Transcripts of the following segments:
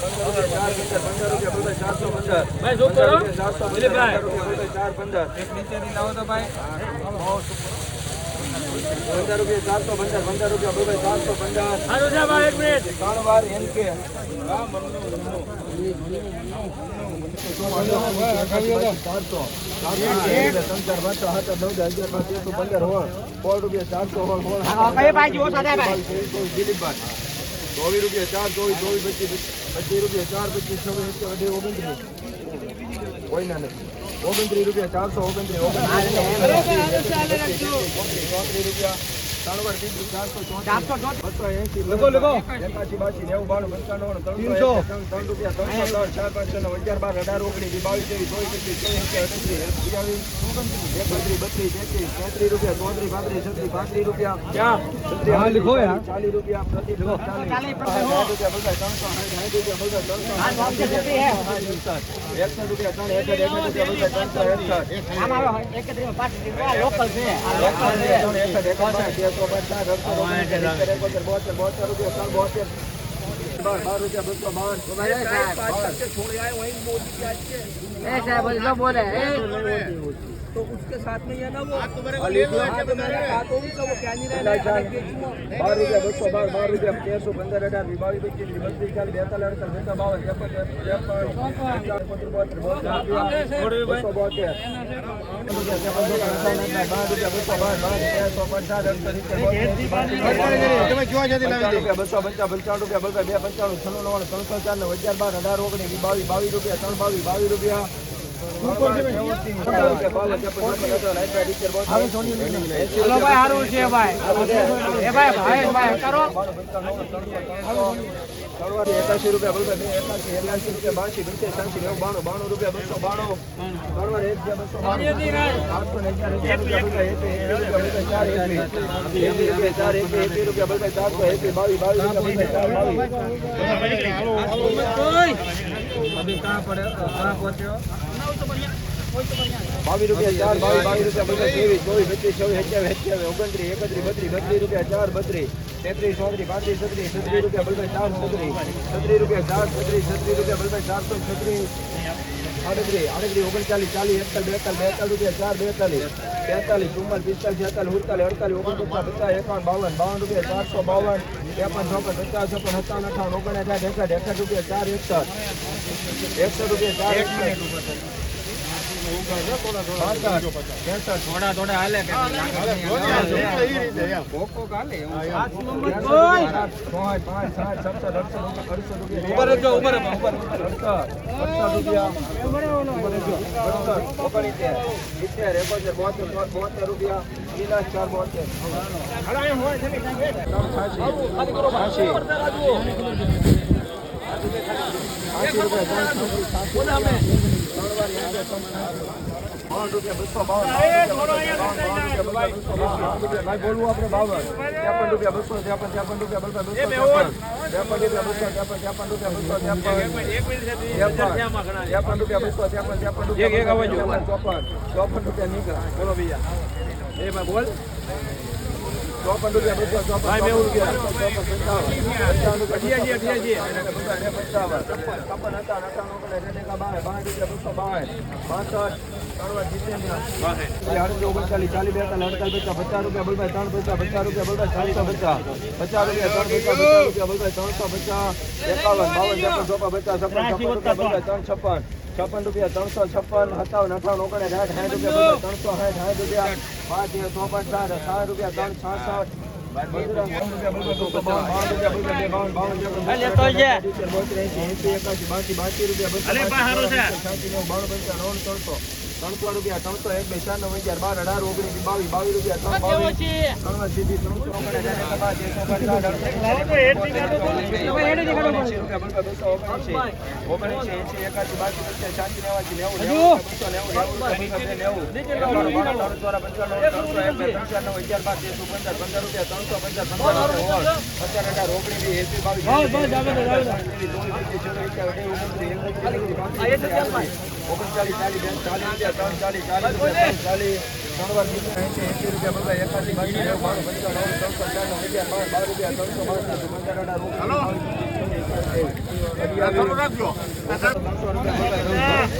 પંદર રૂપિયા ચારસો પંદર. પંદર રૂપિયા પંદર ભાઈ રૂપિયા ચારસો દિલીપભાઈ ચોવીસ રૂપિયા ચાર ચોવીસ ચોવીસ પચીસ પચીસ રૂપિયા ચાર પચીસ છવ્વીસ અઢી ઓગણત્રીસ કોઈના નથી ઓગણત્રીસ રૂપિયા ચારસો ઓગણત્રીસ ઓગણત્રીસ રૂપિયા ચારસો ચોત્રીસ બસો એંસી એકાસી પચીસ બત્રીસ તેત્રીસ તેત્રીસ રૂપિયા ત્રણ એકસઠ એકસઠ રૂપિયા બધા ત્રણસો એકસઠ तो उसके साथ में ये ना वो हाँ, तो मैंने कहा तो उनका वो क्या नहीं रहना है બાર રૂપિયા બસો બાર બાર રૂપિયા તેરસો પંદર હજાર બાવીસ પચીસ બત્રીસ ચાલીસ બેતાલીસ અડતાલીસ બેતા બાવન ત્રેપન ત્રેપન પંચોતેર બોતેર બોતેર બસો બોતેર બાર રૂપિયા બસો બાર બાર તેરસો પચાસ અડતાલીસ બસો પંચાવન પંચાવન રૂપિયા બસો બે પંચાણું છન્નું નવ્વાણું ત્રણસો ચાર નવ અગિયાર બાર અઢાર ઓગણીસ બાવીસ બાવીસ રૂપિયા ત્રણ બાવીસ બાવીસ રૂપિયા ચલો છે ભાઈ એ ભાઈ ભાઈ ભાઈ કરો એકાશી રૂપિયા બસો બે એકાશી એકાશી રૂપિયા બાસી પંચાસી સાંસી નેવું બાણું બાણું રૂપિયા બસો બાણું એક બે બસો બાણું રૂપિયા ચાર રૂપિયા બાવીસ રૂપિયા ચાર બાવીસ બાવીસ રૂપિયા ત્રેવીસ ચોવીસ પચીસ છવ્વીસ સત્યાવીસ સત્યાવીસ ઓગણત્રીસ એકત્રીસ બત્રીસ બત્રીસ રૂપિયા ચાર બત્રીસ તેત્રીસ ચોત્રીસ પાંત્રીસ છત્રીસ છત્રીસ રૂપિયા બધા ચાર છત્રીસ છત્રીસ રૂપિયા ચાર છત્રીસ છત્રીસ રૂપિયા બધા ચારસો છત્રીસ આડત્રીસ આડત્રીસ ઓગણચાલીસ ચાલીસ એકતાલીસ બેતાલીસ બેતાલીસ રૂપિયા ચાર બેતાલીસ તેતાલીસ ચુમ્માલીસ પિસ્તાલીસ છેતાલીસ ઉડતાલીસ અડતાલીસ ઓગણપચાસ પચાસ એકાવન બાવન બાવન રૂપિયા ચારસો બાવન ત્રેપન ચોપન પચાસ છપ્પન સત્તાવન અઠાવન ઓગણસાઠ એકસઠ એકસઠ રૂપિયા ચાર એકસઠ એકસઠ રૂપિયા ચાર એકસઠ. થોડા થોડા હાલે કાલે ઉપર રહેજો ઉપર ઉપર બોતેર રૂપિયા ગિલાસ ચાર બોતેર બાવન રૂપિયા બોલવું આપણે બાવન ત્રેપન રૂપિયા બસો ત્રેપન ત્રેપન રૂપિયા બસો બસો ત્રેપન રૂપિયા બસો ત્રેપન ત્રેપન રૂપિયા બસો ત્રેપન ત્રેપન રૂપિયા બસો ત્રેપન ત્રેપન રૂપિયા ચોપન ચોપન રૂપિયા નીકળે. બોલો બીજા એ બોલ. ઓગણચાલીસ ચાલીસ બેતાલીસ અડતાલીસ પચાસ પચાસ રૂપિયા બલભાઈ ત્રણ પચાસ પચાસ રૂપિયા બલભાઈ ચારસો પચાસ પચાસ રૂપિયા ત્રણ પચાસ પચાસ રૂપિયા બલભાઈ ત્રણસો પચાસ એકાવન બાવન ત્રેપન ચોપન પચાસ છપ્પન છપ્પન બલભાઈ ત્રણ છપ્પન છપ્પન રૂપિયા ત્રણસો છપ્પન સત્તાવન અઠાવન ઓગણ સાઠ સાઠ રૂપિયા ત્રણસો સાઠ સાઠ રૂપિયા પાંચ ચોપન સાઠ સાઠ રૂપિયા ત્રણ છાસઠ ત્રણસો રૂપિયા ત્રણસો એક બે ચાર નવ અગિયાર બાર અઢાર ઓગણીસ બાવીસ બાવીસ રૂપિયા ત્રણ બાવીસ ત્રણ સીધી ત્રણસો ઓગણએંસી એંસી એકાસી બાસી પચાસ છ્યાસી નેવાસી નેવું બસો નેવું નેવું પંચાણું ત્રણસો નવ અગિયાર બાર તેરસો પંદર પંદર રૂપિયા ત્રણસો પંદર પંદર પચાસ અઢાર ઓગણીસ એસી બાવીસ ઓગણચાલીસ ચાલીસ ચાલીસ રૂપિયા ત્રણ ચાલીસ ચાલીસ ચાલીસ ત્રણ વાર એસી એસી રૂપિયા બધા એકાસી નેવું બાણું પંચાણું ત્રણસો ચાર અગિયાર પાંચ બાર રૂપિયા ત્રણસો બાર પંદર અઢાર ત્રણસો રૂપિયા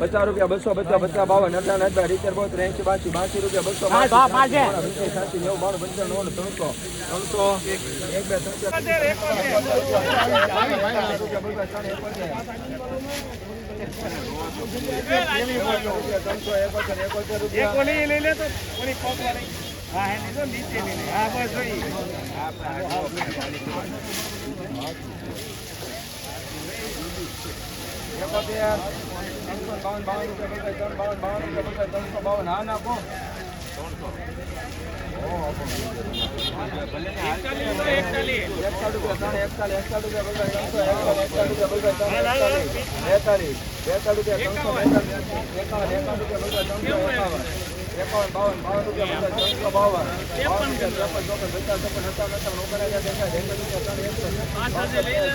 પચીસ રૂપિયા બસો પચાસ પચાસ બાવન અઢાર અઢાર રીચર બહુ ત્રેસી બાસી બાસી રૂપિયા બસો સાસી નેવું બાણું પંચાણું નવ્વાણું ત્રણસો ત્રણસો એક બે ત્રણ ત્રણસો રૂપિયા ઓલી ઓલી બસ ત્રણસો બાવન બાવન ત્રણસો બાવન હા નાખો ત્રણસો બેતાલીસ બેતાલીસ રૂપિયા ત્રણસો બેતાલીસ એકાવન એકાવન રૂપિયા ત્રણસો એકાવન એકાવન બાવન બાવન રૂપિયા ત્રણસો બાવન રૂપિયા ત્રેપન ચોપન પચાસ છપ્પન સત્તાવન અઠાવન ઓગણએંસી દેખાય દેખાય રૂપિયા ત્રણ એકસો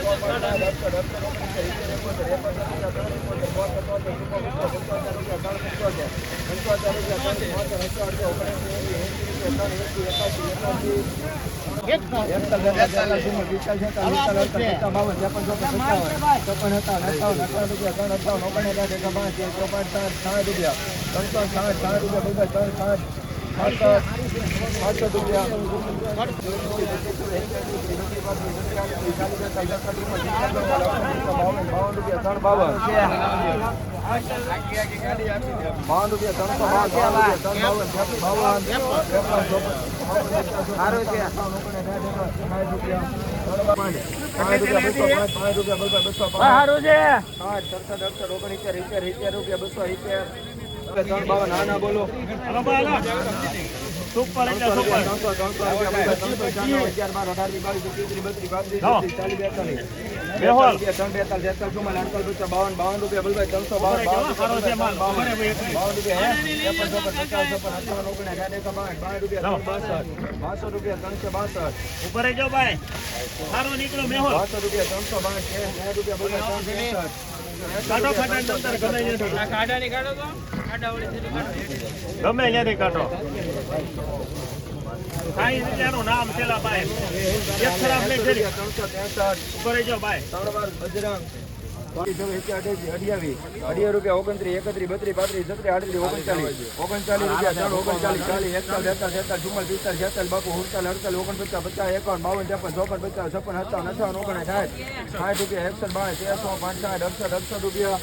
ચોપન સાઠ સિત્તેર એકોતેર એકોતેર રૂપિયા ત્રણ બોતેર તોતેર ચુમ્મોતેર રૂપિયા ત્રણ પંચોતેર રૂપિયા ત્રણ બોતેર અઠ્યોતેર ઓગણએંસી એંસી એંસી રૂપિયા ત્રણ એંસી એકાસી એકાસી બાવન રૂપિયા ત્રણસો બાવન બાવન રૂપિયા ત્રણ બાવન ત્રેપન ના બોલો સુપર એટલે સુપર બેહોલ. બાવન બાવન રૂપિયા બોલભાઈ ત્રણસો બાવન બાવન સારો છે રૂપિયા બાવન રૂપિયા ત્રેપન ચોપન પચાસ છપ્પન અઠાવન ઓગણીસ એકાવન બાવન બાવન રૂપિયા ત્રણ બાસઠ. બાસઠ રૂપિયા ત્રણસો બાસઠ. ઉપર જો ભાઈ. સારું નીકળો મેહોલ રૂપિયા ત્રણસો બાસઠ બે રૂપિયા બોલભાઈ ત્રણસો એકસઠ. કાઢો ગમે ત્યાંથી ગમે ત્યાંથી કાઢો. કાંઈ નામ છેલ્લા ભાઈ. એક ખરાબ નહીં છે ત્રણસો ત્રેસઠ ઉપર જો ભાઈ ત્રણ વાર બજરંગ રૂપિયા ઓગણત્રીસ એકત્રીસ બત્રીસ પાંત્રીસ છત્રીસ આડત્રીસ ઓગણચાલીસ. ઓગણચાલીસ રૂપિયા ત્રણ ઓગણચાલીસ ચાલીસ એકતાલીસ એકતાલીસ એકતાલીસ ચુમ્માલીસ પિસ્તાલીસ છેતાલીસ બાપુ ઉડતાલીસ અડતાલીસ ઓગણપચાસ પચાસ એકાવન બાવન ત્રેપન ચોપન પચાસ છપ્પન સત્તાવન અઠાવન ઓગણ સાઠ. સાઠ રૂપિયા એકસઠ બાવીસ તેરસો પાંચ સાઠ અડસઠ અડસઠ રૂપિયા.